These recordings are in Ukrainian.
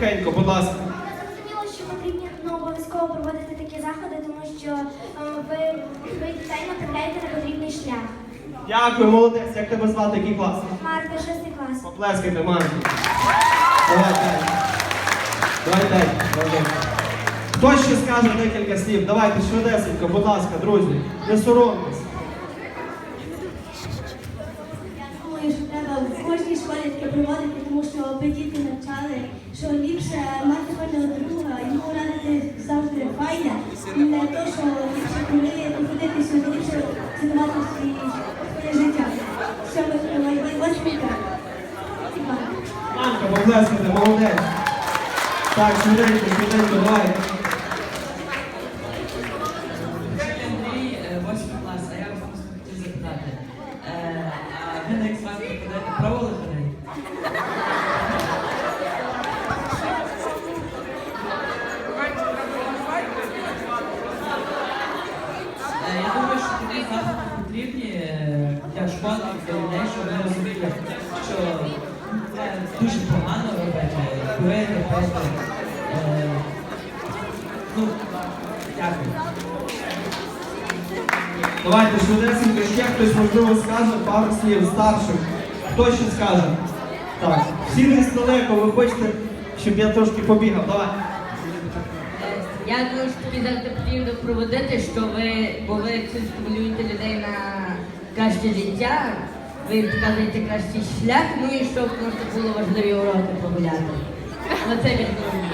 тихенько, будь ласка. Зрозуміло, що потрібно ну, обов'язково проводити такі заходи, тому що е, ви, ви дітей направляєте на потрібний шлях. Дякую, молодець. Як тебе звати, який клас? Марка, шостий клас. Поплескайте, Марті. Давай, дай. Давай, дай. Давай. Хто ще скаже декілька слів? Давайте швидесенько, будь ласка, друзі. Не соромтесь. Я думаю, що треба в кожній школі таке проводити, аби діти навчали, що ліпше мати файного друга, йому радити завжди файне, не то, що ліпше коли походити сюди, ліпше цінувати свої своє життя. Що ми восьміка. Мамка, поплескайте, молодець. Так, швиденько, швиденько, давай. Восьмий клас, а я вас просто хотів запитати. Ви на X-Factor? Пробували ходити? Е, Я думаю, що такі заходи потрібні е, для школи, для людей, щоб вони розуміли, що це дуже погано робити, курити, пити. Е, Ну, дякую. Давайте швидесенько, ще хтось можливо скаже пару слів старшим. Хто ще скаже? Так. Всі десь далеко, ви хочете, щоб я трошки побігав. Давай. Я думаю, що тобі завжди потрібно проводити, що ви, бо ви цим стимулюєте людей краще життя, ви їм показуєте кращий шлях, ну і щоб просто було важливі уроки погуляти. Оце від мене.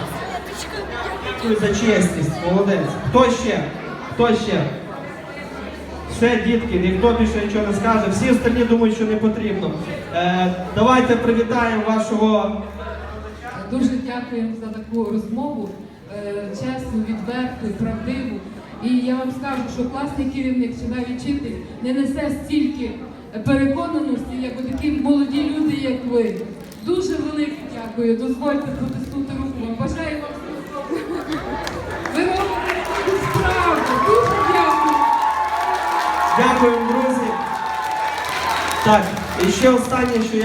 Дякую за чесність, молодець. Хто ще? Хто ще? Все, дітки, ніхто більше нічого не скаже. Всі остальні думають, що не потрібно. Е, давайте привітаємо вашого. Дуже дякуємо за таку розмову, е, чесну, відверту, правдиву. І я вам скажу, що класний керівник чи навіть вчитель не несе стільки переконаності, як у такі молоді люди, як ви. Дуже велике дякую. Дозвольте протиснути руку. вам. Бажаю вам. Ви робите справу. Дуже дякую. Дякуємо, друзі. Так, і ще останнє, що я